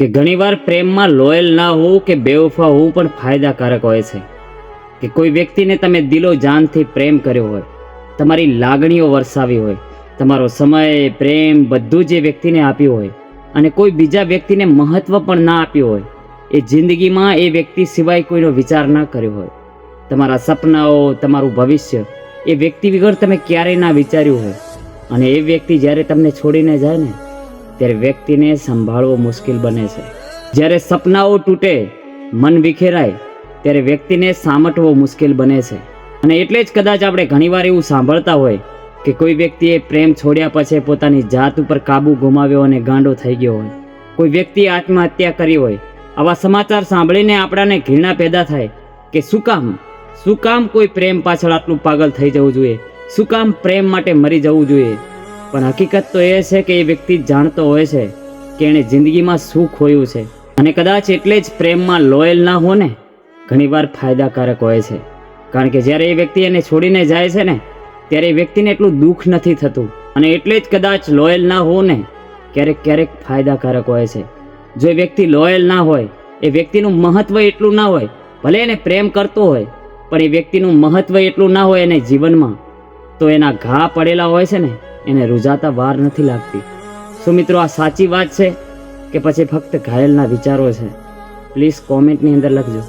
કે ઘણીવાર પ્રેમમાં લોયલ ના હોવું કે બેવફા હોવું પણ ફાયદાકારક હોય છે. કે કોઈ વ્યક્તિને તમે દિલો જાનથી પ્રેમ કર્યો હોય, તમારી લાગણીઓ વરસાવી હોય, તમારો સમય, પ્રેમ બધું જે વ્યક્તિને આપ્યું હોય અને કોઈ બીજા વ્યક્તિને મહત્વ પણ ના આપ્યું હોય, એ જિંદગીમાં એ વ્યક્તિ સિવાય કોઈનો વિચાર ના કર્યો હોય. તમારા સપનાઓ, તમારું ભવિષ્ય, એ વ્યક્તિ વગર તમે ક્યારેય ના વિચાર્યું હોય અને એ વ્યક્તિ જ્યારે તમને છોડીને જાય ને ત્યારે વ્યક્તિને સંભાળવો મુશ્કેલ બને છે. જ્યારે સપનાઓ તૂટે, મન વિખેરાય, ત્યારે વ્યક્તિને સામટવો મુશ્કેલ બને છે. અને એટલે જ કદાચ આપણે ઘણીવાર એવું સાંભળતા હોય કે કોઈ વ્યક્તિએ પ્રેમ છોડ્યા પછી પોતાની જાત ઉપર કાબુ ગુમાવ્યો અને ગાંડો થઈ ગયો હોય. કોઈ વ્યક્તિએ આત્મહત્યા કરી હોય. આવા સમાચાર સાંભળીને આપણાને ઘૃણા પેદા થાય કે શું કામ? શું કામ કોઈ પ્રેમ પાછળ આટલું પાગલ થઈ જવું જોઈએ? શું કામ પ્રેમ માટે મરી જવું જોઈએ? પણ હકીકત તો એ છે કે એ વ્યક્તિ જાણતો હોય છે કે એણે જિંદગીમાં શું ખોયું છે. અને કદાચ એટલે જ પ્રેમમાં લોયલ ના હો ને, ઘણીવાર ફાયદાકારક હોય છે. કારણ કે જ્યારે એ વ્યક્તિ એને છોડીને જાય છે ને, ત્યારે એ વ્યક્તિને એટલું દુઃખ નથી થતું. અને એટલે જ કદાચ લોયલ ના હો ને, ક્યારેક ક્યારેક ફાયદાકારક હોય છે. જો એ વ્યક્તિ લોયલ ના હોય, એ વ્યક્તિનું મહત્વ એટલું ના હોય, ભલે એને પ્રેમ કરતો હોય, પણ એ વ્યક્તિનું મહત્વ એટલું ના હોય એને જીવનમાં, તો એના ઘા પડેલા હોય છે ને એને રૂજાતા વાર નથી લાગતી. શું મિત્રો આ સાચી વાત છે કે પછી ફક્ત ઘાયલના વિચારો છે? પ્લીઝ કોમેન્ટની અંદર લખજો.